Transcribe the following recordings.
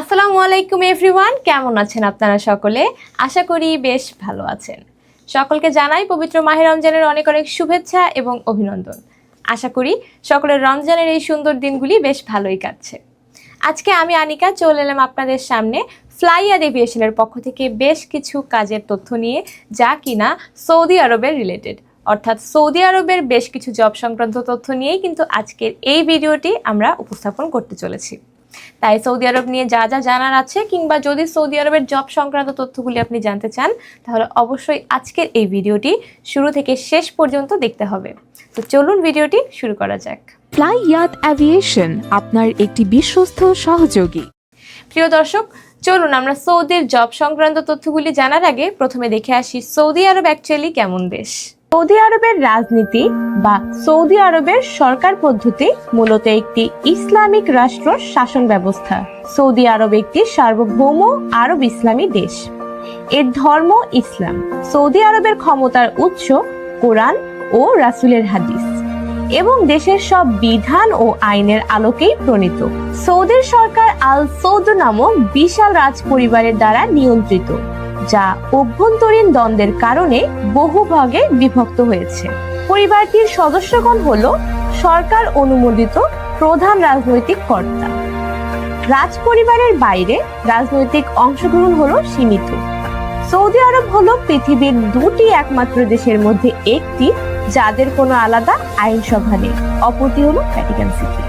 আসসালামু আলাইকুম এভরিওয়ান, কেমন আছেন আপনারা সকলে? আশা করি বেশ ভালো আছেন। সকলকে জানাই পবিত্র মাহে রমজানের অনেক অনেক শুভেচ্ছা এবং অভিনন্দন। আশা করি সকলের রমজানের এই সুন্দর দিনগুলি বেশ ভালোই কাটছে। আজকে আমি আনিকা, চলে এলাম আপনাদের সামনে ফ্লাইয়ার এভিয়েশনের পক্ষ থেকে বেশ কিছু কাজের তথ্য নিয়ে, যা কিনা সৌদি আরবের রিলেটেড অর্থাৎ সৌদি আরবের বেশ কিছু জব সংক্রান্ত তথ্য নিয়েই কিন্তু আজকের এই ভিডিওটি আমরা উপস্থাপন করতে চলেছি। তাই সৌদি আরব নিয়ে যা যা জানার আছে কিংবা যদি সৌদি আরবের জব সংক্রান্ত তথ্যগুলি আপনি জানতে চান তাহলে অবশ্যই আজকের এই ভিডিওটি শুরু থেকে শেষ পর্যন্ত দেখতে হবে। তো চলুন ভিডিওটি শুরু করা যাক। ফ্লাই ইয়াত অ্যাভিয়েশন আপনার একটি বিশ্বস্ত সহযোগী। প্রিয় দর্শক চলুন আমরা সৌদির জব সংক্রান্ত তথ্যগুলি জানার আগে প্রথমে দেখে আসি সৌদি আরব অ্যাকচুয়ালি কেমন দেশ। সৌদি আরবের রাজনীতি বা সৌদি আরবের সরকার পদ্ধতি মূলত একটি ইসলামিক রাষ্ট্র শাসন ব্যবস্থা। সৌদি আরব একটি সার্বভৌম আরব ইসলামী দেশ। এর ধর্ম ইসলাম। সৌদি আরবের ক্ষমতার উৎস কোরআন ও রাসূলের হাদিস। এবং দেশের সব বিধান ও আইনের আলোকেই প্রণীত। সৌদির সরকার আল সৌদ নামক বিশাল রাজ পরিবারের দ্বারা নিয়ন্ত্রিত। যা অভ্যন্তরীণ দ্বন্দ্বের কারণে বহু ভাগে বিভক্ত হয়েছে। পরিবারটির সদস্যগণ হল সরকার অনুমোদিত প্রধান রাজনৈতিক কর্তা। রাজ পরিবারের বাইরে রাজনৈতিক অংশগ্রহণ হলো সীমিত। সৌদি আরব হলো পৃথিবীর দুটি একমাত্র দেশের মধ্যে একটি, যাদের কোনো আলাদা আইনসভা নেই। অপরটি হলো ভ্যাটিকান সিটি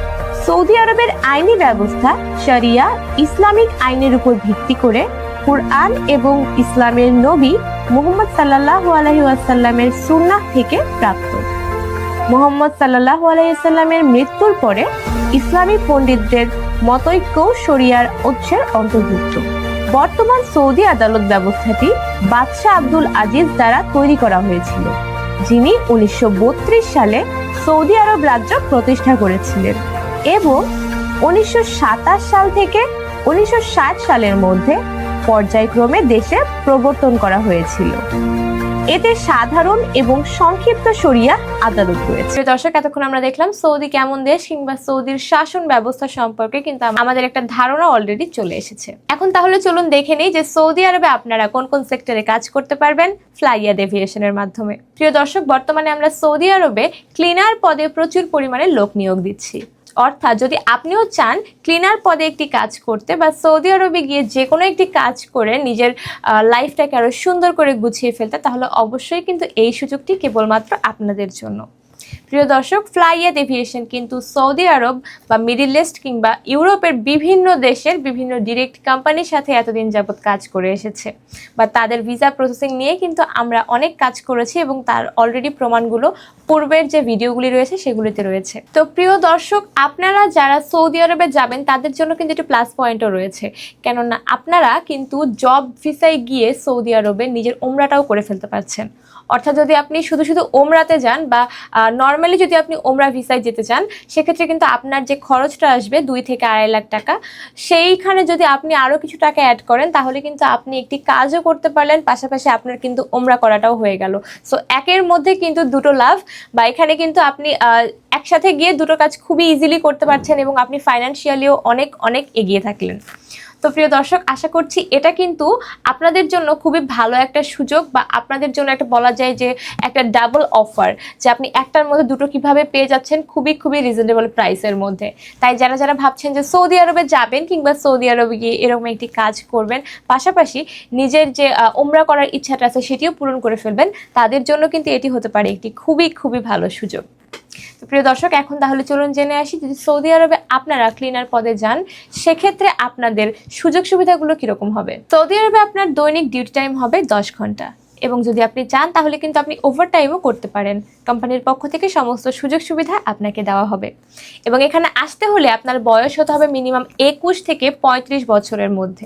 সৌদি আরবের আইনি ব্যবস্থা, শরিয়া, ইসলামিক আইনের উপর ভিত্তি করে কুরআন এবং ইসলামের নবী মুহাম্মদ সাল্লাল্লাহু আলাইহি ওয়াসাল্লামের সুন্নাহ থেকে প্রাপ্ত। মোহাম্মদ সাল্লাল্লাহু আলাইহি সাল্লামের মৃত্যুর পরে ইসলামী পণ্ডিতদের মতৈক্য শরিয়ার উৎসের অন্তর্ভুক্ত। বর্তমান সৌদি আদালত ব্যবস্থাটি বাদশাহ আব্দুল আজিজ দ্বারা তৈরি করা হয়েছিল, যিনি উনিশশো বত্রিশ সালে সৌদি আরব রাজ্য প্রতিষ্ঠা করেছিলেন এবং উনিশশো সাতাশ সাল থেকে উনিশশো ষাট সালের মধ্যে পর্যায়ক্রমে দেশে প্রবর্তন করা হয়েছিল। এতে সাধারণ এবং সংক্ষিপ্ত শরিয়া আদালত রয়েছে। দর্শক, এতক্ষণ আমরা দেখলাম সৌদি কেমন দেশ কিংবা সৌদির শাসন ব্যবস্থা সম্পর্কে, কিন্তু আমাদের একটা ধারণা অলরেডি চলে এসেছে। এখন তাহলে চলুন দেখে নেই যে সৌদি আরবে আপনারা কোন কোন সেক্টরে কাজ করতে পারবেন ফ্লাইয়াদ এভিয়েশনের মাধ্যমে। প্রিয় দর্শক, বর্তমানে আমরা সৌদি আরবে ক্লিনার পদে প্রচুর পরিমাণে লোক নিয়োগ দিচ্ছি। অর্থাৎ যদি আপনিও চান ক্লিনার পদে একটি কাজ করতে বা সৌদি আরবে গিয়ে যে কোনো একটি কাজ করে নিজের লাইফটাকে আরও সুন্দর করে গুছিয়ে ফেলতে, তাহলে অবশ্যই কিন্তু এই সুযোগটি কেবলমাত্র আপনাদের জন্য। প্রিয় দর্শক ফ্লাইয়াত এভিয়েশন কিন্তু সৌদি আরব বা মিডিল ইস্ট কিংবা ইউরোপের বিভিন্ন দেশের বিভিন্ন ডিরেক্ট কোম্পানির সাথে এতদিন যাবৎ কাজ করে এসেছে। বা তাদের ভিসা প্রসেসিং নিয়ে কিন্তু আমরা অনেক কাজ করেছি এবং তার অলরেডি প্রমাণগুলো পূর্বের যে ভিডিওগুলি রয়েছে সেগুলিতে রয়েছে। তো প্রিয় দর্শক, আপনারা যারা সৌদি আরবে যাবেন, তাদের জন্য কিন্তু একটি প্লাস পয়েন্টও রয়েছে। কেননা আপনারা কিন্তু জব ভিসায় গিয়ে সৌদি আরবে নিজের ওমরাটাও করে ফেলতে পারছেন। অর্থাৎ যদি আপনি শুধু শুধু ওমরাতে যান বা নর্মালি যদি আপনি ওমরা ভিসায় যেতে চান, সেক্ষেত্রে কিন্তু আপনার যে খরচটা আসবে দুই থেকে আড়াই লাখ টাকা, সেইখানে যদি আপনি আরও কিছু টাকা অ্যাড করেন, তাহলে কিন্তু আপনি একটি কাজও করতে পারলেন, পাশাপাশি আপনার কিন্তু ওমরা করাটাও হয়ে গেল। সো একের মধ্যে কিন্তু দুটো লাভ, বা এখানে কিন্তু আপনি একসাথে গিয়ে দুটো কাজ খুবই ইজিলি করতে পারছেন এবং আপনি ফাইন্যান্সিয়ালিও অনেক অনেক এগিয়ে থাকলেন। তো প্রিয় দর্শক, আশা করছি এটা কিন্তু আপনাদের জন্য খুবই ভালো একটা সুযোগ বা আপনাদের জন্য একটা বলা যায় যে একটা ডাবল অফার যে আপনি একটার মধ্যে দুটো কীভাবে পেয়ে যাচ্ছেন খুবই খুবই রিজনেবল প্রাইসের মধ্যে। তাই যারা যারা ভাবছেন যে সৌদি আরবে যাবেন কিংবা সৌদি আরবে গিয়ে এরকম একটি কাজ করবেন, পাশাপাশি নিজের যে ওমরা করার ইচ্ছাটা আছে সেটিও পূরণ করে ফেলবেন, তাদের জন্য কিন্তু এটি হতে পারে একটি খুবই খুবই ভালো সুযোগ। প্রিয় দর্শক, এখন তাহলে চলুন জেনে আসি যদি সৌদি আরবে আপনারা ক্লিনার পদে যান, সেক্ষেত্রে আপনাদের সুযোগ সুবিধাগুলো কীরকম হবে? সৌদি আরবে আপনার দৈনিক ডিউটি টাইম হবে দশ ঘণ্টা। এবং যদি আপনি চান, তাহলে কিন্তু আপনি ওভার টাইমও করতে পারেন। কোম্পানির পক্ষ থেকে সমস্ত সুযোগ সুবিধা আপনাকে দেওয়া হবে। এবং এখানে আসতে হলে আপনার বয়স হতে হবে মিনিমাম একুশ থেকে পঁয়ত্রিশ বছরের মধ্যে।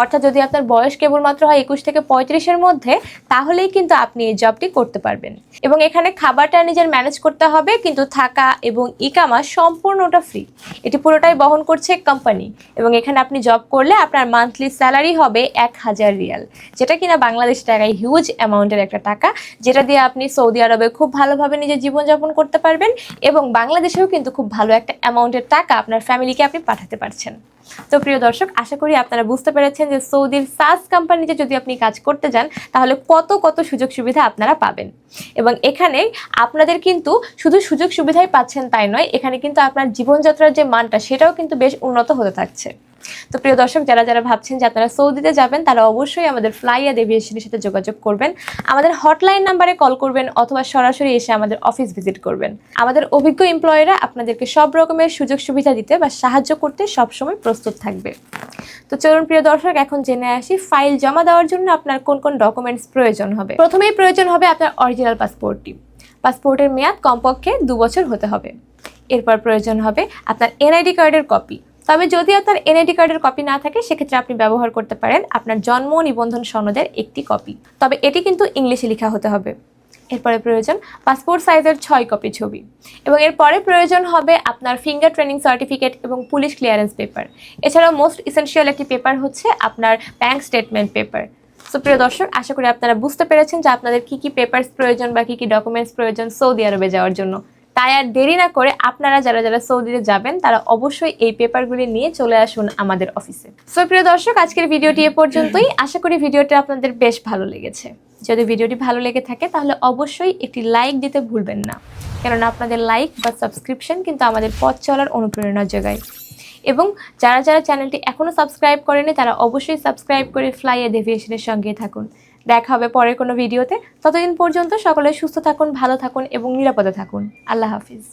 অর্থাৎ যদি আপনার বয়স কেবলমাত্র হয় একুশ থেকে পঁয়ত্রিশের মধ্যে, তাহলেই কিন্তু আপনি এই জবটি করতে পারবেন। এবং এখানে খাবারটা নিজের ম্যানেজ করতে হবে, কিন্তু থাকা এবং ইকামা সম্পূর্ণটা ফ্রি এটি পুরোটাই বহন করছে কোম্পানি এবং এখানে আপনি জব করলে আপনার মান্থলি স্যালারি হবে এক হাজার রিয়াল, যেটা কিনা বাংলাদেশ টাকায় হিউজ অ্যামাউন্টের একটা টাকা, যেটা দিয়ে আপনি সৌদি আরবে খুব ভালোভাবে নিজের জীবনযাপন করতে পারবেন এবং বাংলাদেশেও কিন্তু খুব ভালো একটা অ্যামাউন্টের টাকা আপনার ফ্যামিলিকে আপনি পাঠাতে পারছেন। তো প্রিয় দর্শক, আশা করি আপনারা বুঝতে পেরেছেন যে সৌদির সাস কোম্পানিতে যদি আপনি কাজ করতে যান, তাহলে কত কত সুযোগ সুবিধা আপনারা পাবেন। এবং এখানে আপনাদের কিন্তু শুধু সুযোগ সুবিধাই পাচ্ছেন তাই নয়, এখানে কিন্তু আপনার জীবনযাত্রার যে মানটা, সেটাও কিন্তু বেশ উন্নত হতে থাকছে। তো প্রিয় দর্শক, যারা যারা ভাবছেন যে আপনারা সৌদিতে যাবেন, তারা অবশ্যই আমাদের ফ্লাইয়াদ এভিয়েশনের সাথে যোগাযোগ করবেন। আমাদের হটলাইন নাম্বারে কল করবেন অথবা সরাসরি এসে আমাদের অফিস ভিজিট করবেন। আমাদের অভিজ্ঞ এমপ্লয়িরা আপনাদেরকে সব রকমের সুযোগ সুবিধা দিতে বা সাহায্য করতে সবসময় প্রস্তুত থাকবে। তো চলুন প্রিয় দর্শক, এখন জেনে আসি ফাইল জমা দেওয়ার জন্য আপনার কোন কোন ডকুমেন্টস প্রয়োজন হবে। প্রথমেই প্রয়োজন হবে আপনার অরিজিনাল পাসপোর্টটি পাসপোর্টের মেয়াদ কমপক্ষে দু বছর হতে হবে। এরপর প্রয়োজন হবে আপনার এনআইডি কার্ডের কপি তবে যদি আপনার এনআইডি কার্ডের কপি না থাকে, সেক্ষেত্রে আপনি ব্যবহার করতে পারেন আপনার জন্ম নিবন্ধন সনদের একটি কপি তবে এটি কিন্তু ইংলিশে লেখা হতে হবে। এরপরে প্রয়োজন পাসপোর্ট সাইজের ছয় কপি ছবি। এবং এরপরে প্রয়োজন হবে আপনার ফিঙ্গার ট্রেনিং সার্টিফিকেট এবং পুলিশ ক্লিয়ারেন্স পেপার এছাড়াও মোস্ট ইসেনশিয়াল একটি পেপার হচ্ছে আপনার ব্যাংক স্টেটমেন্ট পেপার সো প্রিয় দর্শক, আশা করি আপনারা বুঝতে পেরেছেন যে আপনাদের কি কি পেপারস প্রয়োজন বা কি কি ডকুমেন্টস প্রয়োজন সৌদি আরবে যাওয়ার জন্য। তাই আর দেরি না করে আপনারা যারা যারা সৌদিতে যাবেন, তারা অবশ্যই এই পেপারগুলি নিয়ে চলে আসুন আমাদের অফিসে। সো প্রিয় দর্শক, আজকের ভিডিওটি এ পর্যন্তই। আশা করি ভিডিওটি আপনাদের বেশ ভালো লেগেছে। যদি ভিডিওটি ভালো লেগে থাকে, তাহলে অবশ্যই একটি লাইক দিতে ভুলবেন না। কেননা আপনাদের লাইক বা সাবস্ক্রিপশন কিন্তু আমাদের পথ চলার অনুপ্রেরণা যোগায়। এবং যারা যারা চ্যানেলটি এখনও সাবস্ক্রাইব করেনি তারা অবশ্যই সাবস্ক্রাইব করে ফ্লাই এভিয়েশনের সঙ্গে থাকুন। দেখা হবে পরের কোনো ভিডিওতে। ততদিন পর্যন্ত সকলে সুস্থ থাকুন, ভালো থাকুন এবং নিরাপদে থাকুন। আল্লাহ হাফিজ।